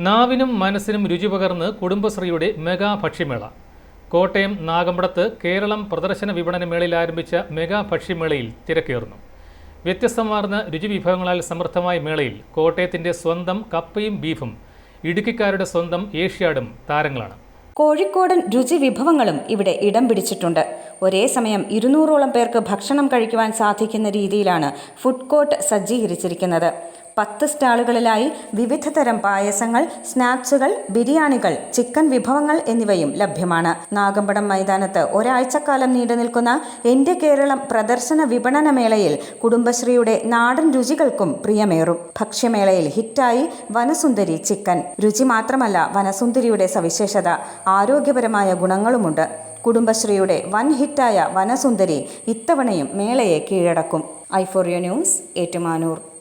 നാവിനും മനസ്സിനും രുചി പകർന്ന് കുടുംബശ്രീയുടെ മെഗാ ഭക്ഷ്യമേള. കോട്ടയം നാഗമ്പടത്ത് കേരളം പ്രദർശന വിപണന മേളയിൽ ആരംഭിച്ച മെഗാ ഭക്ഷ്യമേളയിൽ തിരക്കേറുന്നു. വ്യത്യസ്തമാർന്ന രുചി വിഭവങ്ങളാൽ സമൃദ്ധമായ മേളയിൽ കോട്ടയത്തിന്റെ സ്വന്തം കപ്പയും ബീഫും ഇടുക്കിക്കാരുടെ സ്വന്തം ഏഷ്യാഡും താരങ്ങളാണ്. കോഴിക്കോടൻ രുചി വിഭവങ്ങളും ഇവിടെ ഇടം പിടിച്ചിട്ടുണ്ട്. ഒരേ സമയം ഇരുന്നൂറോളം പേർക്ക് ഭക്ഷണം കഴിക്കുവാൻ സാധിക്കുന്ന രീതിയിലാണ് ഫുഡ് കോർട്ട് സജ്ജീകരിച്ചിരിക്കുന്നത്. പത്ത് സ്റ്റാളുകളിലായി വിവിധ തരം പായസങ്ങൾ സ്നാക്സുകൾ ബിരിയാണികൾ ചിക്കൻ വിഭവങ്ങൾ എന്നിവയും ലഭ്യമാണ്. നാഗമ്പടം മൈതാനത്ത് ഒരാഴ്ചക്കാലം നീണ്ടു നിൽക്കുന്ന എന്റെ കേരളം പ്രദർശന വിപണന മേളയിൽ കുടുംബശ്രീയുടെ നാടൻ രുചികൾക്കും പ്രിയമേറും. ഭക്ഷ്യമേളയിൽ ഹിറ്റായി വനസുന്ദരി ചിക്കൻ. രുചി മാത്രമല്ല വനസുന്ദരിയുടെ സവിശേഷത ആരോഗ്യപരമായ ഗുണങ്ങളുമുണ്ട്. കുടുംബശ്രീയുടെ വൻ ഹിറ്റായ വനസുന്ദരി ഇത്തവണയും മേളയെ കീഴടക്കും. ഐഫോറിയോ ന്യൂസ് ഏറ്റുമാനൂർ.